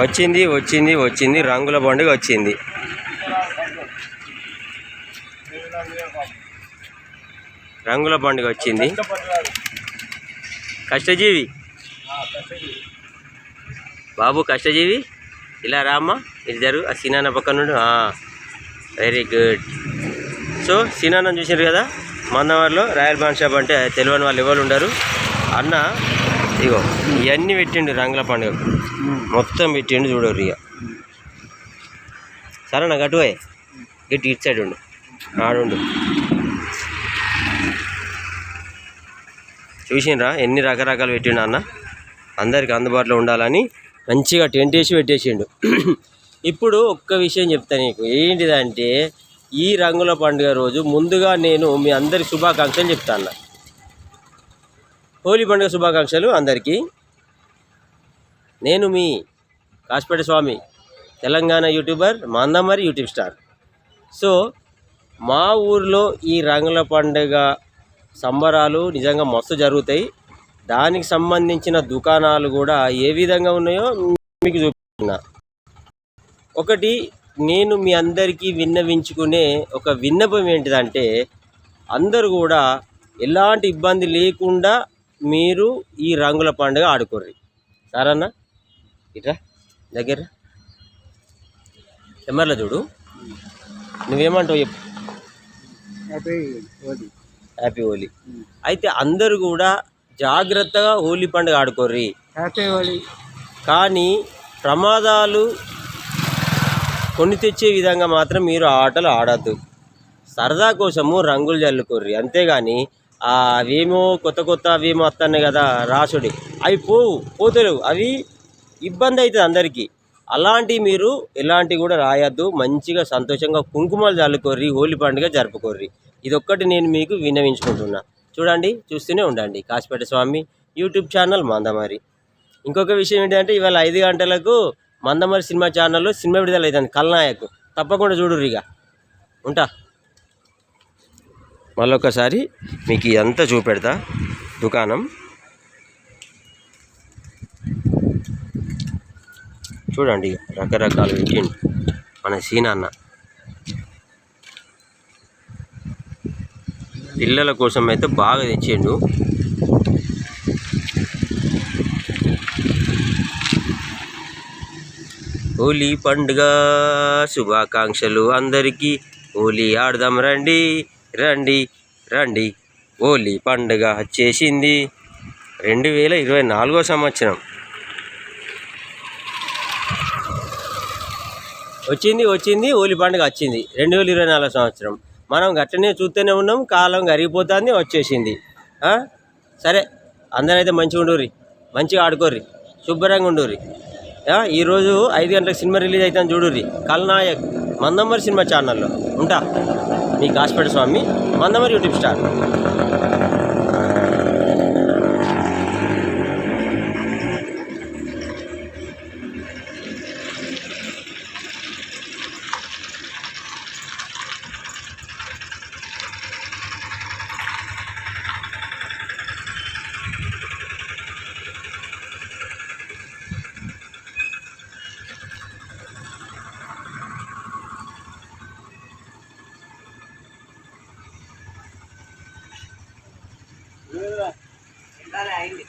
వచ్చింది వచ్చింది వచ్చింది. రంగుల పండుగ వచ్చింది. రంగుల పండుగ వచ్చింది. కష్టజీవి. బాబు కష్టజీవి. ఇలా రామ్మా ఇది జరుగు. ఆ సినాన్న పక్క నుండి. Very good. సో సినాన్న చూసినారు కదా? మందవారిలో రాయల్ బాన్ షాప్ అంటే తెలియని వాళ్ళు ఎవరు ఉండరు. అన్న ఇగో ఇవన్నీ పెట్టిండు రంగుల పండుగ మొత్తం పెట్టిండు చూడరు ఇక. సరేనా అటువే గట్టి ఇటు సైడ్ ఉండు. ఆడుండు చూసిండ్రా ఎన్ని రకరకాలు పెట్టిండు అన్న. అందరికి అందుబాటులో ఉండాలని మంచిగా టెంట్ వేసి పెట్టేసిండు. ఇప్పుడు ఒక్క విషయం చెప్తాను నీకు. ఏంటిదంటే ఈ రంగుల పండుగ రోజు ముందుగా నేను మీ అందరి శుభాకాంక్షలు చెప్తాను హోలీ పండుగ శుభాకాంక్షలు అందరికీ. నేను మీ Kasipeta Swami Telangana YouTuber Mandamarri YouTube star. So మా ఊర్లో ఈ రంగుల పండుగ సంబరాలు నిజంగా మస్తు జరుగుతాయి. దానికి సంబంధించిన దుకాణాలు కూడా ఏ విధంగా ఉన్నాయో మీకు చూపిస్తున్నా. ఒకటి నేను మీ అందరికీ విన్నవించుకునే ఒక విన్నపం ఏంటిదంటే అందరూ కూడా ఎలాంటి ఇబ్బంది లేకుండా మీరు ఈ రంగుల పండుగ ఆడుకోర్రి. సరేనా ఇట్రా దగ్గర. ఎమ్మర్లో చూడు. నువ్వేమంటావు చెప్పు. హ్యాపీ హోలీ అయితే అందరూ కూడా జాగ్రత్తగా హోలీ పండుగ ఆడుకోర్రి. హ్యాపీ హోలీ కానీ ప్రమాదాలు కొని తెచ్చే విధంగా మాత్రం మీరు ఆటలు ఆడద్దు. సరదా కోసము రంగులు చల్లుకోర్రి అంతేగాని ఆ అవేమో కొత్త కొత్త అవేమో వస్తున్నాయి కదా రాసుడి. అవి పోవు పోతలేవు. అవి ఇబ్బంది అవుతుంది అందరికీ. అలాంటివి మీరు ఎలాంటివి కూడా రాయొద్దు. మంచిగా సంతోషంగా కుంకుమలు చల్లుకోర్రి హోలీ పండుగ జరుపుకోర్రి. ఇదొక్కటి నేను మీకు విన్నవించుకుంటున్నా. చూడండి చూస్తూనే ఉండండి. కాశీపేట స్వామి యూట్యూబ్ ఛానల్ మందమారి ఇంకొక విషయం ఏంటంటే ఇవాళ ఐదు గంటలకు మందమరి సినిమా ఛానల్లో సినిమా విడుదల అవుతుంది కల్నాయక్. తప్పకుండా చూడు ఇక. ఉంటా? మళ్ళొకసారి మీకు ఇదంతా చూపెడతా. దుకాణం. చూడండి రకరకాలు పెట్టిండు మన సీనాన్న. పిల్లల కోసం అయితే బాగా తెచ్చిండు. హోలీ పండుగ శుభాకాంక్షలు అందరికీ. హోలీ ఆడదాం రండి రండి రండి. హోలీ పండుగ వచ్చేసింది. రెండు వేల ఇరవై నాలుగో సంవత్సరం. వచ్చింది వచ్చింది హోలీ పండుగ వచ్చింది. రెండు వేల ఇరవై నాలుగు సంవత్సరం. మనం గట్టనే చూస్తూనే ఉన్నాం కాలం కరిగిపోతుంది వచ్చేసింది. సరే అందరైతే మంచిగా ఉండుర్రి. మంచిగా ఆడుకోర్రి. శుభ్రంగా ఉండుర్రి. ఈరోజు ఐదు గంటలకు సినిమా రిలీజ్ అవుతాను చూడుర్రి. కల్నాయక్ మందమ్మరి సినిమా ఛానల్లో. ఉంటా. మీ కాస్పేట స్వామి మందమ్మరి యూట్యూబ్ స్టార్. అయింది